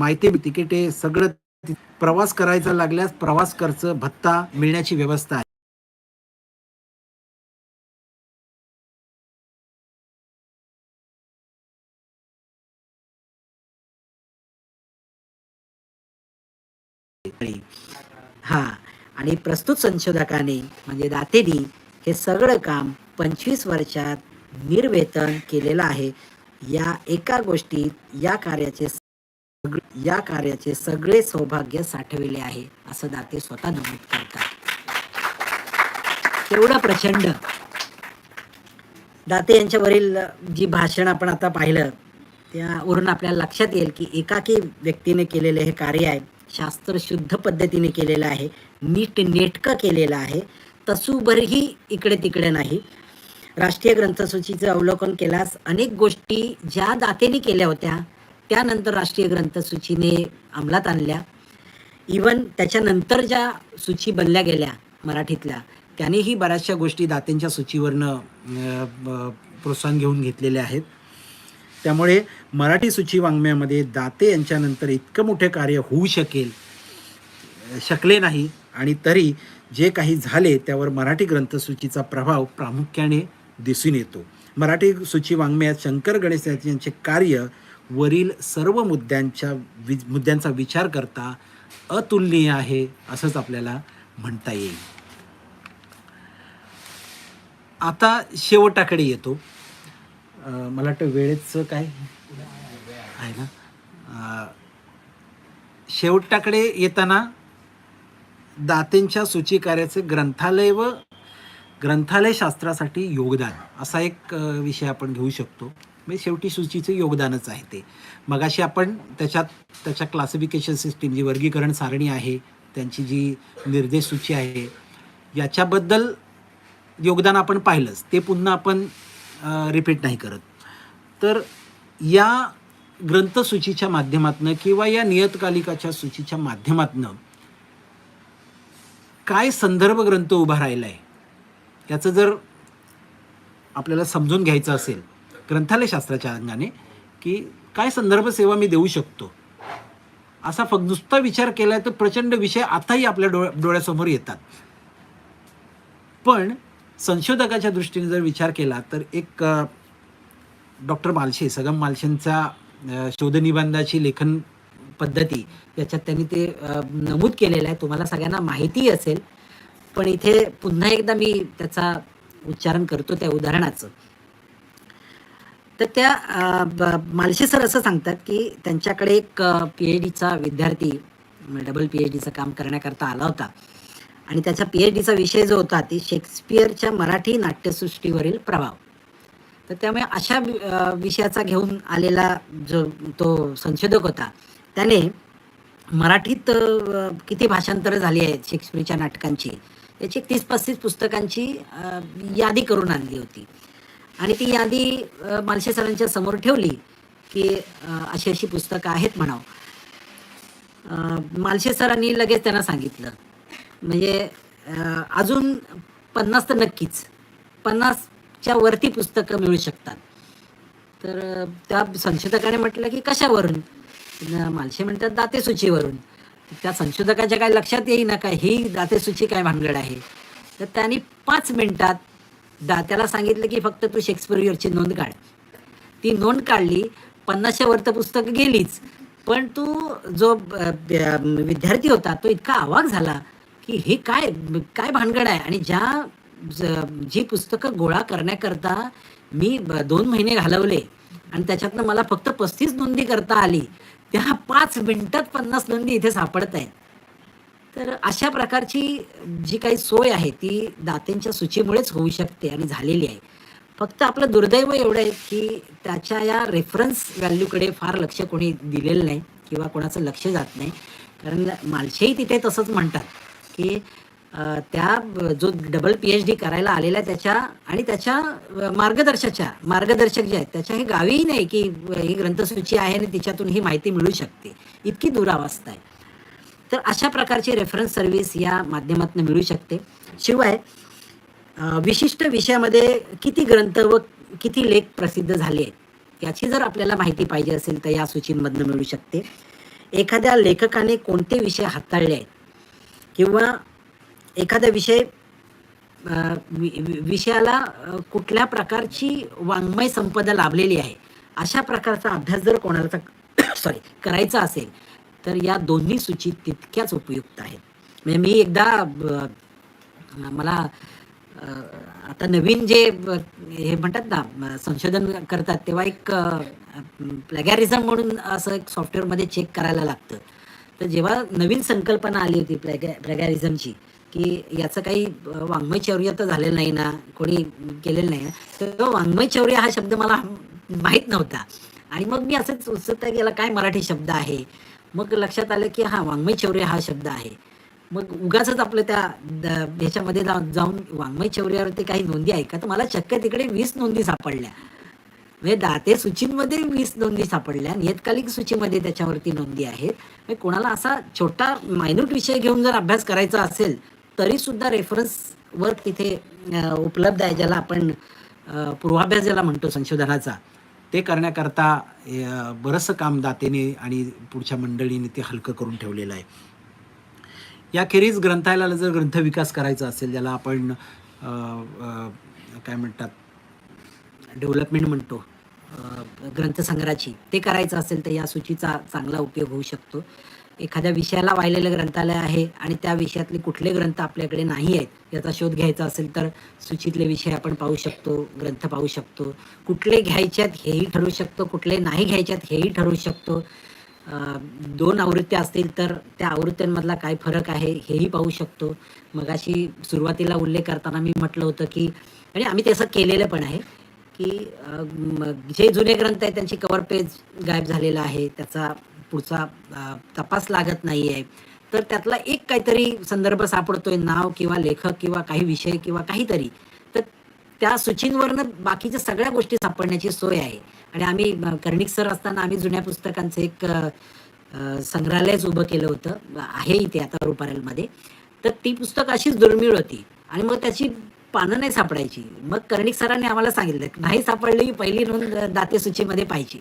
माहिती तिकिटे सगळं प्रवास करायचा लागल्यास प्रवास खर्च भत्ता मिळण्याची व्यवस्था आहे. हा आणि प्रस्तुत संशोधकाने म्हणजे दातेनी हे सगळं काम पंचवीस वर्षात निर्वेतन केलेलं आहे. या एका गोष्टीत या कार्याचे या कार्याचे सगळे सौभाग्य साठविले आहे असं दाते स्वतः नमूद करतात. एवढं प्रचंड. दाते यांच्यावरील जी भाषण आपण आता पाहिलं त्यावरून आपल्याला लक्षात येईल की एकाकी व्यक्तीने केलेले हे कार्य आहे शास्त्र शुद्ध पद्धतीने केलेलं आहे नीट नेटकं केलेलं आहे तसूभरही इकडे तिकडे नाही. राष्ट्रीय ग्रंथसूचीचं अवलोकन केल्यास अनेक गोष्टी ज्या दातेने केल्या होत्या त्यानंतर राष्ट्रीय ग्रंथसूचीने अंमलात आणल्या. इवन त्याच्यानंतर ज्या सूची बनल्या गेल्या मराठीतल्या त्यानेही बऱ्याचशा गोष्टी दात्यांच्या सूचीवरनं प्रोत्साहन घेऊन घेतलेले आहेत. त्यामुळे मराठी सूची वाङ्मयामध्ये दाते यांच्यानंतर इतकं मोठे कार्य होऊ शकेल शकले नाही. आणि तरी जे काही झाले त्यावर मराठी ग्रंथसूचीचा प्रभाव प्रामुख्याने दिसून येतो. मराठी सूची वाङ्मयात शंकर गणेश यांचे कार्य वरील सर्व मुद्द्यांच्या वि मुद्द्यांचा विचार करता अतुलनीय आहे असंच आपल्याला म्हणता येईल. आता शेवटाकडे येतो. मला वाटतं वेळेचं काय? आहे ना? शेवटाकडे येताना दातेंच्या सूचीकार्याचे ग्रंथालय व ग्रंथालय शास्त्रासाठी योगदान असा एक विषय आपण घेऊ शकतो. म्हणजे शेवटी सूचीचं योगदानच आहे ते. मगाशी आपण त्याच्यात त्याच्या क्लासिफिकेशन सिस्टीम जी वर्गीकरण सारणी आहे त्यांची जी निर्देश सूची आहे याच्याबद्दल योगदान आपण पाहिलंच. ते पुन्हा आपण रिपीट नाही करत. तर या ग्रंथसूचीच्या माध्यमातनं किंवा या नियतकालिकाच्या सूचीच्या माध्यमातनं काय संदर्भ ग्रंथ उभा राहिला आहे याचं जर आपल्याला समजून घ्यायचं असेल ग्रंथालयशास्त्राच्या अंगाने की काय संदर्भ सेवा मी देऊ शकतो? असा फक्त नुसता विचार केला तर प्रचंड विषय आताही आपल्या डोळ्या डोळ्यासमोर येतात. पण संशोधकाच्या दृष्टीने जर विचार केला तर एक डॉक्टर मालशे सगम मालशेंचा शोधनिबंधाची लेखन पद्धती याच्यात त्यांनी ते नमूद केलेलं आहे. तुम्हाला सगळ्यांना माहिती असेल पण इथे पुन्हा एकदा मी त्याचा उच्चारण करतो त्या उदाहरणाचं. तर त्या ब- मालशे सर असं सांगतात की त्यांच्याकडे एक पी एच डीचा विद्यार्थी डबल पी एच डीचं काम करण्याकरता आला होता. आणि त्याचा पी एच डीचा विषय जो होता ती शेक्सपियरच्या मराठी नाट्यसृष्टीवरील प्रभाव. तर त्यामुळे अशा विषयाचा घेऊन आलेला जो तो संशोधक होता त्याने मराठीत किती भाषांतरं झाली आहेत शेक्सपियरच्या नाटकांची याची एक तीस पस्तीस पुस्तकांची यादी करून आणली होती. आणि ती यादी मालशे सरांच्या समोर ठेवली की अशी अशी पुस्तकं आहेत म्हणावं. मालशे सरांनी लगेच त्यांना सांगितलं. म्हणजे अजून पन्नास तर नक्कीच पन्नासच्या वरती पुस्तकं मिळू शकतात. तर त्या संशोधकाने म्हटलं की कशावरून? मालशे म्हणतात दातेसूचीवरून. त्या संशोधकाच्या काय लक्षात येईना काय ही दातेसूची काय भानगड आहे? तर त्यांनी पाच मिनिटात दा त्याला सांगितलं की फक्त तू शेक्सपिरियरची नोंद काढ. ती नोंद काढली पन्नासशे वर तर पुस्तकं गेलीच पण तू जो विद्यार्थी होता तो इतका आवाक झाला की हे काय काय भानगड आहे? आणि ज्या जी पुस्तकं गोळा करण्याकरता मी दोन महिने घालवले आणि त्याच्यातनं मला फक्त पस्तीस नोंदी करता आली त्या पाच मिनिटात पन्नास नोंदी इथे सापडत आहेत. तर अशा प्रकारची जी काही सोय आहे ती दात्यांच्या सूचीमुळेच होऊ शकते आणि झालेली आहे. फक्त आपलं दुर्दैव एवढं आहे की त्याच्या या रेफरन्स व्हॅल्यूकडे फार लक्ष कोणी दिलेलं नाही किंवा कोणाचं लक्ष जात नाही. कारण मालशेही तिथे तसंच म्हणतात की त्या जो डबल पी एच डी करायला आलेला त्याच्या आणि त्याच्या मार्गदर्शकाच्या मार्गदर्शक जे आहेत त्याच्या हे गावीही नाही की ही ग्रंथसूची आहे आणि तिच्यातून ही माहिती मिळू शकते. इतकी दुरावस्था आहे. तर अशा प्रकारची रेफरन्स सर्व्हिस या माध्यमातून मिळू शकते. शिवाय विशिष्ट विषयामध्ये किती ग्रंथ व किती लेख प्रसिद्ध झाले आहेत याची जर आपल्याला माहिती पाहिजे असेल तर या सूचींमधनं मिळू शकते. एखाद्या लेखकाने कोणते विषय हाताळले आहेत? किंवा एखादा विषय विषयाला कुठल्या प्रकारची वाङ्मय संपदा लाभलेली आहे? अशा प्रकारचा अभ्यास जर कोणाला सॉरी करायचा असेल तर या दोन्ही सूची तितक्याच उपयुक्त आहेत. म्हणजे मी एकदा मला आता नवीन जे हे म्हणतात ना संशोधन करतात तेव्हा एक प्लॅगॅरिझम म्हणून असं एक सॉफ्टवेअरमध्ये चेक करायला लागतं. तर जेव्हा नवीन संकल्पना आली होती प्लॅगॅ प्लॅगॅरिझमची की याचं काही वाङ्मयचौर्य वाङ्मय चौर्य तर झालेलं नाही ना कोणी केलेलं नाही ना तर वाङ्मय चौर्य हा शब्द मला माहीत नव्हता. आणि मग मी असंच उत्सुकता गेला काय मराठी शब्द आहे? मग लक्षात आलं की हा वाङ्मय चौर्य हा शब्द आहे. मग उगाच आपलं त्या ह्याच्यामध्ये जाऊन जाऊन वाङ्मय चौर्यावरती काही नोंदी आहे का? तर मला चक्क तिकडे वीस नोंदी सापडल्या. म्हणजे दाते सूचींमध्ये वीस नोंदी सापडल्या. नियतकालिक सूचीमध्ये त्याच्यावरती नोंदी आहेत. म्हणजे कोणाला असा छोटा मायन्यूट विषय घेऊन जर अभ्यास करायचा असेल तरी सुद्धा रेफरन्स वर्क तिथे उपलब्ध आहे ज्याला आपण पूर्वाभ्यास ज्याला म्हणतो संशोधनाचा. ते करण्याकरता बरंचसं काम दातेने आणि पुढच्या मंडळीने ते हलकं करून ठेवलेलं आहे. याखेरीज ग्रंथालयाला जर ग्रंथ विकास करायचा असेल ज्याला आपण काय म्हणतात डेव्हलपमेंट म्हणतो ग्रंथसंग्रहाची ते करायचं असेल तर या सूचीचा चांगला उपयोग होऊ शकतो. एखाद्या विषयाला वाहिलेलं ग्रंथालय आहे आणि त्या विषयातले कुठले ग्रंथ आपल्याकडे नाही आहेत याचा शोध घ्यायचा असेल तर सूचीतले विषय आपण पाहू शकतो ग्रंथ पाहू शकतो. कुठले घ्यायच्यात हेही ठरवू शकतो कुठले नाही घ्यायच्यात हेही ठरवू शकतो. दोन आवृत्त्या असतील तर त्या आवृत्त्यांमधला काय फरक आहे हेही पाहू शकतो. मगाशी सुरुवातीला उल्लेख करताना मी म्हटलं होतं की आणि आम्ही ते असं केलेलं पण आहे की जे जुने ग्रंथ आहेत त्यांची कवर पेज गायब झालेला आहे त्याचा पुढचा तपास लागत नाही आहे तर त्यातला एक काहीतरी संदर्भ सापडतोय नाव किंवा लेखक किंवा काही विषय किंवा काहीतरी. तर त्या सूचींवरनं बाकीच्या सगळ्या गोष्टी सापडण्याची सोय आहे. आणि आम्ही कर्णिक सर असताना आम्ही जुन्या पुस्तकांचं एक संग्रहालयच उभं केलं होतं. आहे इथे आता रुपारेलमध्ये. तर ती पुस्तकं अशीच दुर्मिळ होती. आणि मग त्याची पानं नाही सापडायची. मग कर्णिक सरांनी आम्हाला सांगितलं नाही सापडली पहिली नोंद दाते सूचीमध्ये पाहिजे.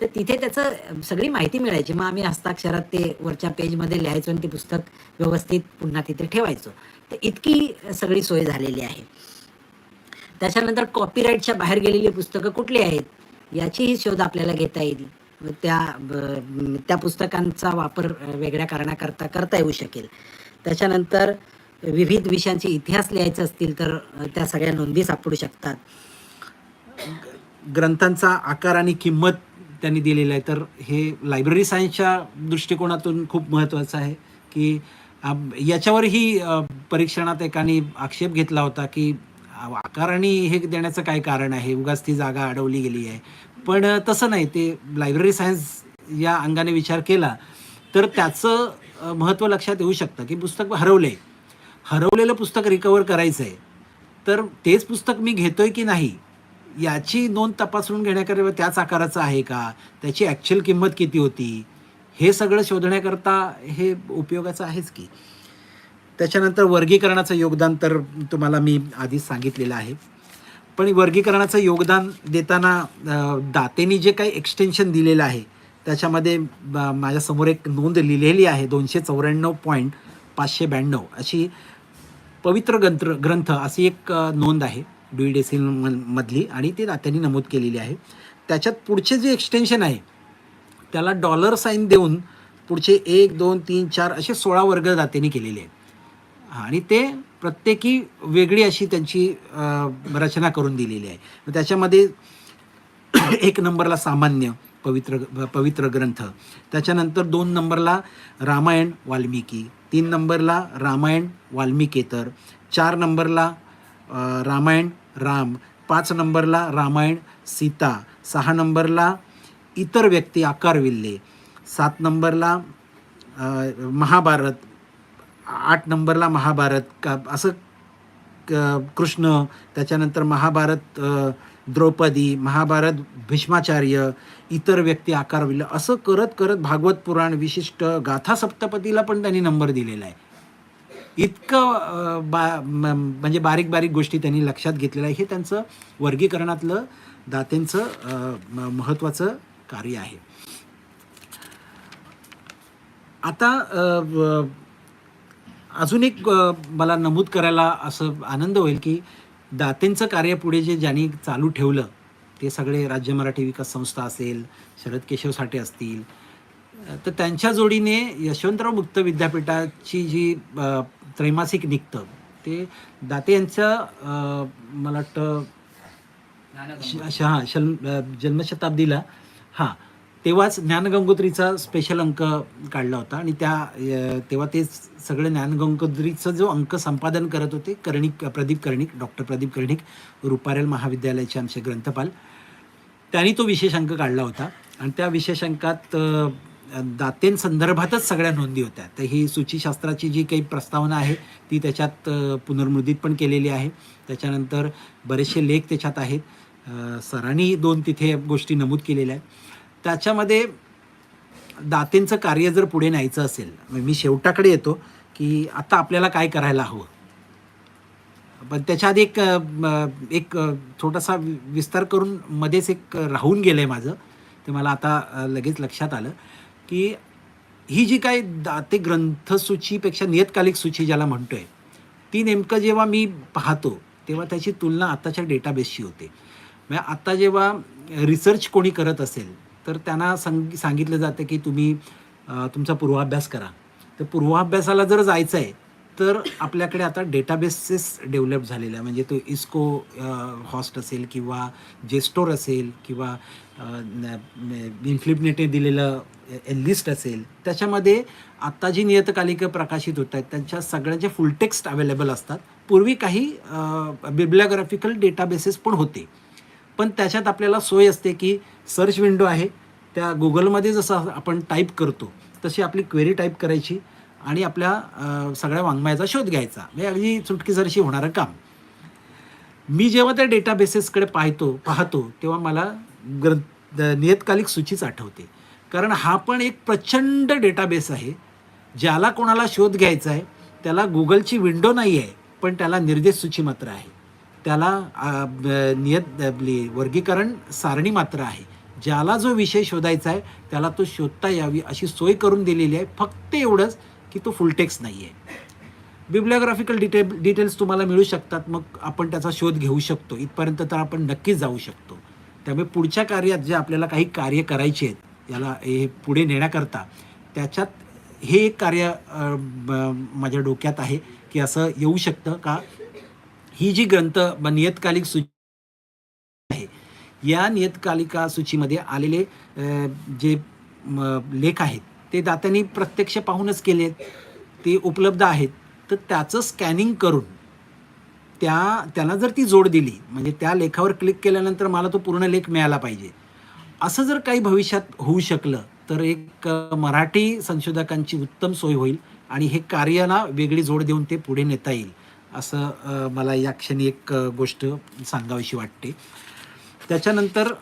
तर तिथे त्याचं सगळी माहिती मिळायची. मग आम्ही हस्ताक्षरात ते वरच्या पेजमध्ये लिहायचो आणि ते पुस्तक व्यवस्थित पुन्हा तिथे ठेवायचो. तर इतकी सगळी सोय झालेली आहे. त्याच्यानंतर कॉपीराईटच्या बाहेर गेलेली पुस्तकं कुठली आहेत? याचीही शोध आपल्याला घेता येईल. व त्या त्या पुस्तकांचा वापर वेगळ्या कारणाकरता करता येऊ शकेल. त्याच्यानंतर विविध विषयांचे इतिहास लिहायचे असतील तर त्या सगळ्या नोंदी सापडू शकतात. ग्रंथांचा आकार आणि किंमत त्यांनी दिलेलं आहे. तर हे लायब्ररी सायन्सच्या दृष्टिकोनातून खूप महत्त्वाचं आहे की याच्यावरही परीक्षणात एकाने आक्षेप घेतला होता की आकारणी हे देण्याचं काय कारण आहे? उगाच ती जागा अडवली गेली आहे. पण तसं नाही. ते लायब्ररी सायन्स या अंगाने विचार केला तर त्याचं महत्त्व लक्षात येऊ शकतं की पुस्तक हरवले हरवलेलं पुस्तक रिकवर करायचं आहे तर तेच पुस्तक मी घेतोय की नाही? याची नोंद तपासून घेण्याकरिता त्याच आकाराचं आहे का? त्याची ॲक्च्युअल किंमत किती होती? हे सगळं शोधण्याकरता हे उपयोगाचं आहेच की. त्याच्यानंतर वर्गीकरणाचं योगदान तर तुम्हाला मी आधीच सांगितलेलं आहे. पण वर्गीकरणाचं योगदान देताना दातेनी जे काही एक्सटेन्शन दिलेलं आहे त्याच्यामध्ये ब- माझ्यासमोर एक नोंद लिहिलेली आहे दोनशे चौऱ्याण्णव पॉईंट पाचशे ब्याण्णव अशी पवित्र ग्रंथ ग्रंथ अशी एक नोंद आहे. डी डेसिल मधली आणि ते दात्यांनी नमूद केलेली आहे. त्याच्यात पुढचे जे एक्सटेन्शन आहे त्याला डॉलर साईन देऊन पुढचे एक दोन तीन चार असे सोळा वर्ग दात्यांनी केलेले आहेत. आणि ते प्रत्येकी वेगळी अशी त्यांची रचना करून दिलेली आहे. त्याच्यामध्ये एक नंबरला सामान्य पवित्र पवित्र ग्रंथ त्याच्यानंतर दोन नंबरला रामायण वाल्मिकी तीन नंबरला रामायण वाल्मिकेतर चार नंबरला रामायण राम. पाच नंबरला रामायण सीता. सहा नंबरला इतर व्यक्ती आकारविल्ले सात नंबरला महाभारत. आठ नंबरला महाभारत. का असं क- कृष्ण त्याच्यानंतर महाभारत द्रौपदी महाभारत भीष्माचार्य इतर व्यक्ती आकारविल्लं असं करत करत भागवत पुराण विशिष्ट गाथा सप्तपतीला पण त्यांनी नंबर दिलेला आहे. इतकं बा म्हणजे बारीक बारीक गोष्टी त्यांनी लक्षात घेतलेलं आहे हे त्यांचं वर्गीकरणातलं दात्यांचं म- महत्त्वाचं कार्य आहे. आता अजून एक मला नमूद करायला असं आनंद होईल की दातेंचं कार्य पुढे जे ज्यांनी चालू ठेवलं ते सगळे राज्य मराठी विकास संस्था असेल शरद केशव साठे असतील तर त्यांच्या जोडीने यशवंतराव मुक्त विद्यापीठाची जी त्रैमासिक निघतं ते दाते यांचं मला वाटतं हा शल जन्मशताब्दीला हां तेव्हाच ज्ञानगंगोत्रीचा स्पेशल अंक काढला होता आणि त्या तेव्हा ते सगळे ज्ञानगंगोत्रीचा जो अंक संपादन करत होते कर्णिक प्रदीप कर्णिक डॉक्टर प्रदीप कर्णिक रुपारेल महाविद्यालयाचे आमचे ग्रंथपाल त्यांनी तो विशेष अंक काढला होता. आणि त्या विशेष अंकात दातेंसंदर्भातच सगळ्या नोंदी होत्या. तर ही सूचीशास्त्राची जी काही प्रस्तावना आहे ती त्याच्यात पुनर्मुद्रित पण केलेली आहे. त्याच्यानंतर बरेचसे लेख त्याच्यात आहेत. सरांनी दोन तिथे गोष्टी नमूद केलेल्या आहेत. त्याच्यामध्ये दातेंचं कार्य जर पुढे न्यायचं असेल मग मी शेवटाकडे येतो की आता आपल्याला काय करायला हवं? पण त्याच्या आधी एक एक छोटासा वि- विस्तार करून मध्येच एक राहून गेलं आहे माझं. ते मला आता लगेच लक्षात आलं. की ही जी काय दाते ग्रंथसूचीपेक्षा नियतकालिक सूची ज्याला म्हणतोय ती नेमकं जेव्हा मी पाहतो तेव्हा त्याची तुलना आत्ताच्या डेटाबेसशी होते. म्हणजे आत्ता जेव्हा रिसर्च कोणी करत असेल तर त्यांना सांग सांगितलं जातं की तुम्ही तुमचा पूर्वाभ्यास करा. तर पूर्वाभ्यासाला जर जायचं आहे तर आपल्याकडे आता डेटाबेसेस डेव्हलप झालेले आहे म्हणजे तो इस्को हॉस्ट असेल किंवा जेस्टोर असेल किंवा इन्फ्लिपनेटने दिलेलं लिस्ट असेल त्याच्यामध्ये आत्ता जी नियतकालिकं प्रकाशित होत आहेत त्यांच्या सगळ्यांचे फुल टेक्स्ट अवेलेबल असतात. पूर्वी काही बिब्लिओग्राफिकल डेटाबेसेस पण होते. पण त्याच्यात आपल्याला सोय असते की सर्च विंडो आहे त्या गुगलमध्ये जसं आपण टाईप करतो तशी आपली क्वेरी टाईप करायची आणि आपल्या सगळ्या वाङ्मयाचा शोध घ्यायचा. म्हणजे अगदी चुटकीसरशी होणारं काम. मी जेव्हा त्या डेटाबेसेसकडे पाहतो पाहतो तेव्हा मला ग्रंथ नियतकालिक सूचीच आठवते. कारण हा पण एक प्रचंड डेटाबेस आहे. ज्याला कोणाला शोध घ्यायचा आहे त्याला गुगलची विंडो नाही आहे पण त्याला निर्देश सूची मात्र आहे. त्याला नियत आपली वर्गीकरण सारणी मात्र आहे. ज्याला जो विषय शोधायचा आहे त्याला तो शोधता यावी अशी सोय करून दिलेली आहे. फक्त एवढंच की तो फुलटेक्स नाही आहे. बिब्लिओग्राफिकल डिटे डिटेल्स तुम्हाला मिळू शकतात. मग आपण त्याचा शोध घेऊ शकतो. इथपर्यंत तर आपण नक्कीच जाऊ शकतो. त्यामुळे पुढच्या कार्यात जे आपल्याला काही कार्य करायचे आहेत याला हे पुढे नेण्याकरता त्याच्यात हे एक कार्य ब- माझ्या डोक्यात आहे की असं येऊ शकतं का? ही जी ग्रंथ ब- नियतकालिक सूची आहे या नियतकालिका सूचीमध्ये आलेले जे लेख आहेत ते दात्यांनी प्रत्यक्ष पाहूनच केले ते उपलब्ध आहेत. तर त्याचं स्कॅनिंग करून त्या त्याला जर ती जोड दिली म्हणजे त्या लेखावर क्लिक केल्यानंतर मला तो पूर्ण लेख मिळाला पाहिजे. असं जर काही भविष्यात होऊ शकलं तर एक मराठी संशोधकांची उत्तम सोय होईल आणि हे कार्याला वेगळी जोड देऊन ते पुढे नेता येईल असं मला या क्षणी एक गोष्ट सांगावीशी वाटते. त्याच्यानंतर